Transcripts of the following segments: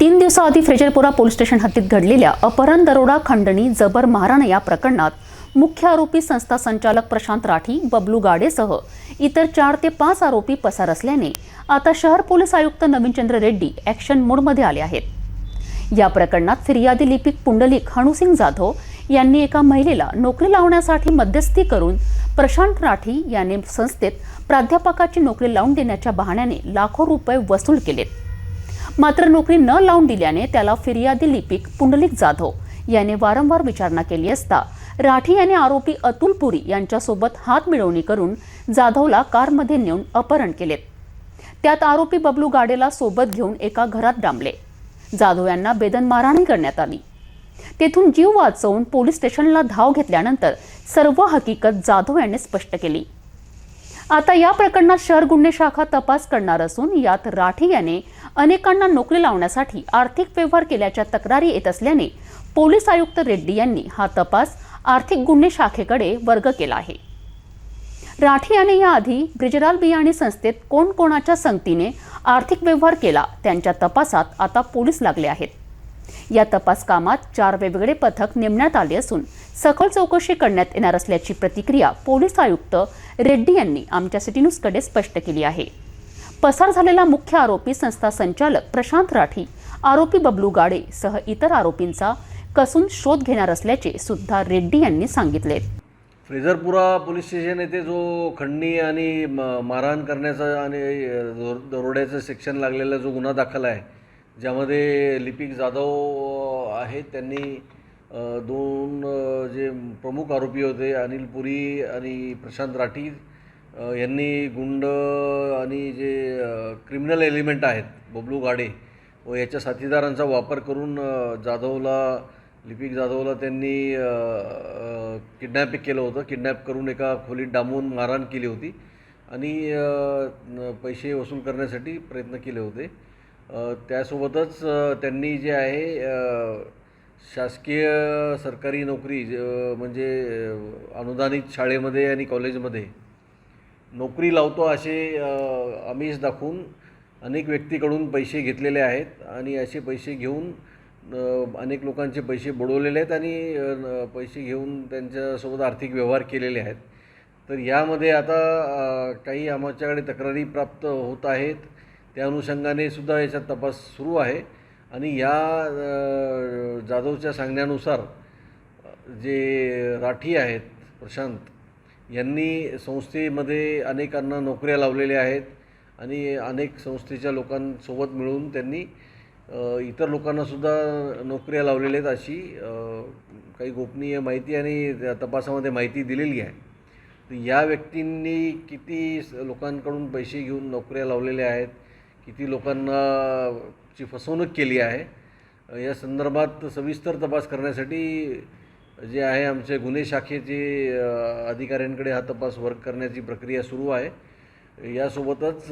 तीन दिवसाआधी Frezarpura police station हद्दीत घडलेल्या अपहरण दरोडा खंडणी जबर मारण या प्रकरणात मुख्य आरोपी संस्था संचालक प्रशांत राठी बबलू गाडेसह इतर चार ते पाच आरोपी पसार असल्याने आता शहर पोलीस आयुक्त नवीनचंद्र रेड्डी ॲक्शन मोडमध्ये आले आहेत. या प्रकरणात फिर्यादी लिपिक पुंडलिक हनुसिंग जाधव यांनी एका महिलेला नोकरी लावण्यासाठी मध्यस्थी करून प्रशांत राठी याने संस्थेत प्राध्यापकाची नोकरी लावून देण्याच्या बहाण्याने लाखो रुपये वसूल केलेत. मात्र नोकरी न लावून दिल्याने त्याला फिर्यादी लिपिक पुंडलिक जाधव याने वारंवार विचारणा केली असता राठी याने आरोपी अतुल पुरी यांच्यासोबत हात मिळवणी करून जाधवला कारमध्ये नेऊन अपहरण केलेत त्यात आरोपी बबलू गाडेला सोबत घेऊन एका घरात डांबले. जाधव यांना बेदन मारहाणी करण्यात आली. तेथून जीव वाचवून पोलीस स्टेशनला धाव घेतल्यानंतर सर्व हकीकत जाधव यांनी स्पष्ट केली. आता या प्रकरणात शहर गुन्हे शाखा तपास करणार असून यात राठी याने अनेकांना नोकरी लावण्यासाठी आर्थिक व्यवहार केल्याच्या तक्रारी येत असल्याने पोलीस आयुक्त रेड्डी यांनी हा तपास आर्थिक गुन्हे शाखेकडे वर्ग केला आहे. राठी याने याआधी ब्रिजलाल बियाणी संस्थेत कोण कोणाच्या संगतीने आर्थिक व्यवहार केला त्यांच्या तपासात आता पोलीस लागले आहेत. या तपास कामात चार वेगवेगळे पथक नेमण्यात आले असून सखोल चौकशी करण्यात येणार असल्याची प्रतिक्रिया पोलीस आयुक्त रेड्डी यांनी आमच्या सिटी न्यूजकडे स्पष्ट केली आहे. पसार झालेला मुख्य आरोपी संस्था संचालक प्रशांत राठी आरोपी बबलू गाडे सह इतर आरोपींचा कसून शोध घेणार असल्याचे सुद्धा रेड्डी यांनी सांगितले. फ्रेझरपुरा पोलीस स्टेशन येथे जो खंडणी आणि म मारहाण करण्याचा आणि दरोड्याचं सेक्शन लागलेला जो गुन्हा दाखल आहे ज्यामध्ये लिपिक जाधव आहेत. त्यांनी दोन जे प्रमुख आरोपी होते अनिल पुरी आणि प्रशांत राठी यांनी गुंड आणि जे क्रिमिनल एलिमेंट आहेत बबलू गाडे व याच्या साथीदारांचा वापर करून जाधवला लिपिक जाधवला त्यांनी किडनॅप केलं होतं. किडनॅप करून एका खोलीत डांबून मारहाण केली होती आणि पैसे वसूल करण्यासाठी प्रयत्न केले होते. त्यासोबतच त्यांनी जे आहे शासकीय सरकारी नोकरी ज- म्हणजे अनुदानित शाळेमध्ये आणि कॉलेजमध्ये नोकरी लावतो असे आमिष दाखवून अनेक व्यक्तीकडून पैसे घेतलेले आहेत आणि असे पैसे घेऊन अनेक लोकांचे पैसे बुडवलेले आहेत आणि पैसे घेऊन त्यांच्यासोबत आर्थिक व्यवहार केलेले आहेत. तर यामध्ये आता काही आमच्याकडे तक्रारी प्राप्त होत आहेत. त्या अनुषंगाने सुद्धा याच्यात तपास सुरू आहे. आणि या जाधवच्या सांगण्यानुसार जे राठी आहेत प्रशांत यांनी संस्थेमध्ये अनेकांना नोकऱ्या लावलेल्या आहेत आणि अनेक संस्थेच्या लोकांसोबत मिळून त्यांनी इतर लोकांनासुद्धा नोकऱ्या लावलेल्या आहेत अशी काही गोपनीय माहिती आणि त्या तपासामध्ये माहिती दिलेली आहे. तर या व्यक्तींनी किती स- लोकांकडून पैसे घेऊन नोकऱ्या लावलेल्या आहेत किती लोकांना ची फसवणूक केली आहे या संदर्भात सविस्तर तपास करण्यासाठी जे आहे आमचे गुन्हे शाखेचे अधिकाऱ्यांकडे हा तपास वर्क करण्याची प्रक्रिया सुरू आहे. यासोबतच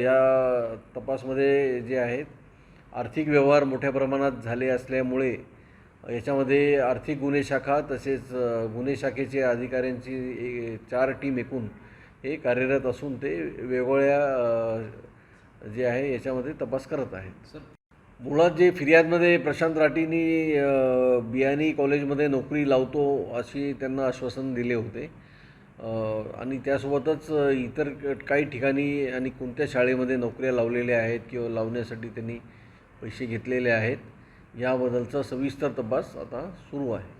या तपासमध्ये जे आहेत आर्थिक व्यवहार मोठ्या प्रमाणात झाले असल्यामुळे याच्यामध्ये आर्थिक गुन्हे शाखा तसेच गुन्हे शाखेचे अधिकाऱ्यांची ए- चार टीम एकूण हे कार्यरत असून ते वेगवेगळ्या जे आहे याच्यामध्ये तपास करत आहेत. सर मुळात जे फिर्यादमध्ये प्रशांत राठींनी अ, बियाणी कॉलेजमध्ये नोकरी लावतो अशी त्यांना आश्वासन दिले होते. आणि त्यासोबतच इतर काही ठिकाणी आणि कोणत्या शाळेमध्ये नोकऱ्या लावलेल्या आहेत किंवा लावण्यासाठी त्यांनी पैसे घेतलेले आहेत याबद्दलचा सविस्तर तपास आता सुरू आहे.